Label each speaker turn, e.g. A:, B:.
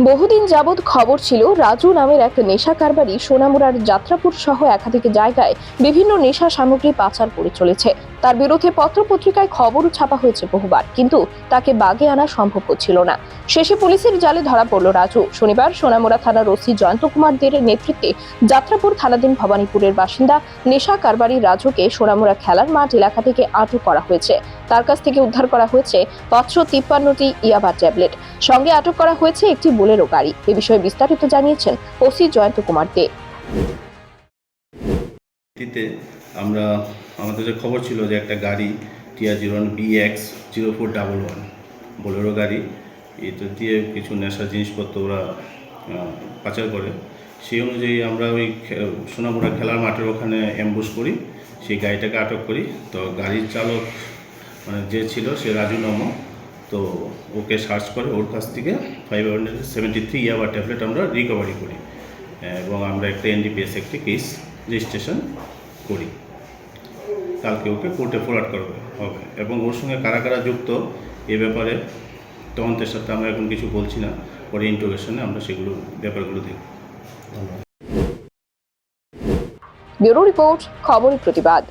A: বহুদিন যাবৎ খবর ছিল, রাজু নামের এক নেশা কারবারি সোনামুড়ার যাত্রাপুর সহ একাধিক জায়গায় বিভিন্ন নেশা সামগ্রী পাচার করে চলেছে। তার বিরুদ্ধে পত্রপত্রিকায় খবরও ছাপা হয়েছে বহুবার, কিন্তু তাকে বাগে আনা সম্ভব হচ্ছিল না। শেষে পুলিশের জালে ধরা পড়ল রাজু। শনিবার সোনামুড়া থানার ওসি জয়ন্ত কুমার দের নেতৃত্বে যাত্রাপুর থানাধীন ভবানীপুরের বাসিন্দা নেশা কারবারি রাজুকে সোনামুড়া খেলার মাঠ এলাকা থেকে আটক করা হয়েছে। তার কাছ থেকে উদ্ধার করা হয়েছে পাঁচশো তিপ্পান্নটি ইয়াবা ট্যাবলেট। সঙ্গে আটক করা হয়েছে একটি বোলেরো গাড়ি। এ বিষয়ে বিস্তারিত জানিয়েছেন ওসি জয়ন্ত কুমার দে।
B: ভিত্তিতে আমরা, আমাদের যে খবর ছিল যে একটা গাড়ি TR zero one BX zero four double one, Bolero গাড়ি, এটা দিয়ে কিছু নেশার জিনিসপত্র ওরা পাচার করে। সেই অনুযায়ী আমরা ওই সোনামুড়া খেলার মাঠের ওখানে অ্যাম্বুশ করি, সেই গাড়িটাকে আটক করি। তো গাড়ির চালক মানে যে ছিল সে রাজু নম, তো ওকে সার্চ করে ওর কাছ থেকে ফাইভ হান্ড্রেড সেভেন্টি থ্রি ইয়াবার ট্যাবলেট আমরা রিকভারি করি। এবং আমরা একটা এনডিপিএস একটি কেস রেজিস্ট্রেশন করি। কালকে ওকে কোর্টে ফরওয়ার্ড করবে। হবে এবং ওর সঙ্গে কারা কারা যুক্ত এ ব্যাপারে তদন্তের সাথে আমরা এখন কিছু বলছি না। পরে ইন্টোগেশনে আমরা সেগুলো ব্যাপারগুলো দেখব। ধন্যবাদ।
A: ব্যুরো রিপোর্ট খবর প্রতিবাদ।